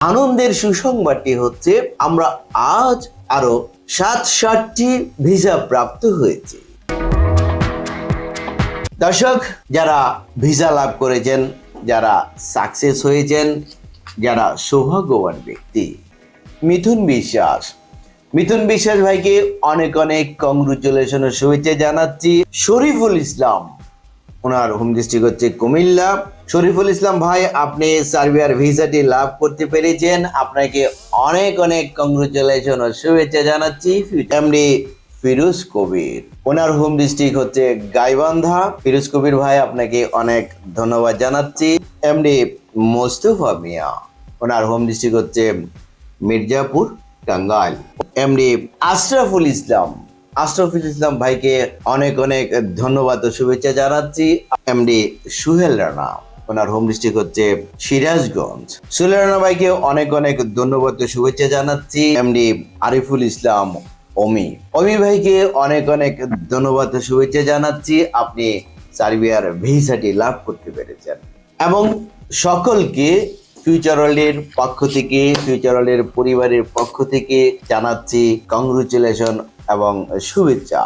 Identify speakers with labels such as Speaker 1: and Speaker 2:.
Speaker 1: আনন্দের সুসংবাদটি হচ্ছে, আমরা আজ আরও সাত ষাটটি ভিসা প্রাপ্ত হয়েছে। দর্শক, যারা ভিসা লাভ করেছেন, যারা সাকসেস হয়েছেন, যারা সৌভাগ্যবান ব্যক্তি, মিথুন বিশ্বাস। মিথুন বিশ্বাস ভাইকে অনেক অনেক কংগ্রুচুলেশন ও শুভেচ্ছা জানাচ্ছি। শরীফুল ইসলাম ওনার হোম ডিস্ট্রিক্ট হচ্ছে কুমিল্লা। শরীফুল ইসলাম ভাই, আপনি সার্বিয়ার ভিসাটি লাভ করতে পেরেছেন। আপনাকে অনেক অনেক কংগ্রেচুলেশন ও শুভেচ্ছা জানাচ্ছি। এমডি ফিরোজ কবির। ওনার হোম ডিস্ট্রিক্ট হচ্ছে গাইবান্ধা। ফিরোজ কবির ভাই, আপনাকে অনেক ধন্যবাদ জানাচ্ছি। এমডি মোস্তফা মিয়া, ওনার হোম ডিস্ট্রিক্ট হচ্ছে মির্জাপুর, টাঙ্গাইল। এমডি আশরাফুল ইসলাম। আশরাফুল ইসলাম ভাইকে অনেক অনেক ধন্যবাদ ও শুভেচ্ছা জানাচ্ছি। এমডি সুহেল রানা, ওনার হোম ডিস্ট্রিক্ট হচ্ছে সিরাজগঞ্জ। সুহেল রানা ভাইকে অনেক অনেক ধন্যবাদ ও শুভেচ্ছা জানাচ্ছি। এমডি আরিফুল ইসলাম অমি অমি ভাইকে অনেক অনেক ধন্যবাদ ও শুভেচ্ছা জানাচ্ছি। আপনি সার্বিয়ার ভিসাটি লাভ করতে পেরেছেন। এবং সকলকে ফিউচার ওয়ার্ল্ডের পক্ষ থেকে ফিউচার ওয়ার্ল্ডের পরিবারের পক্ষ থেকে জানাচ্ছি কংগ্রেচুলেশন এবং শুভেচ্ছা।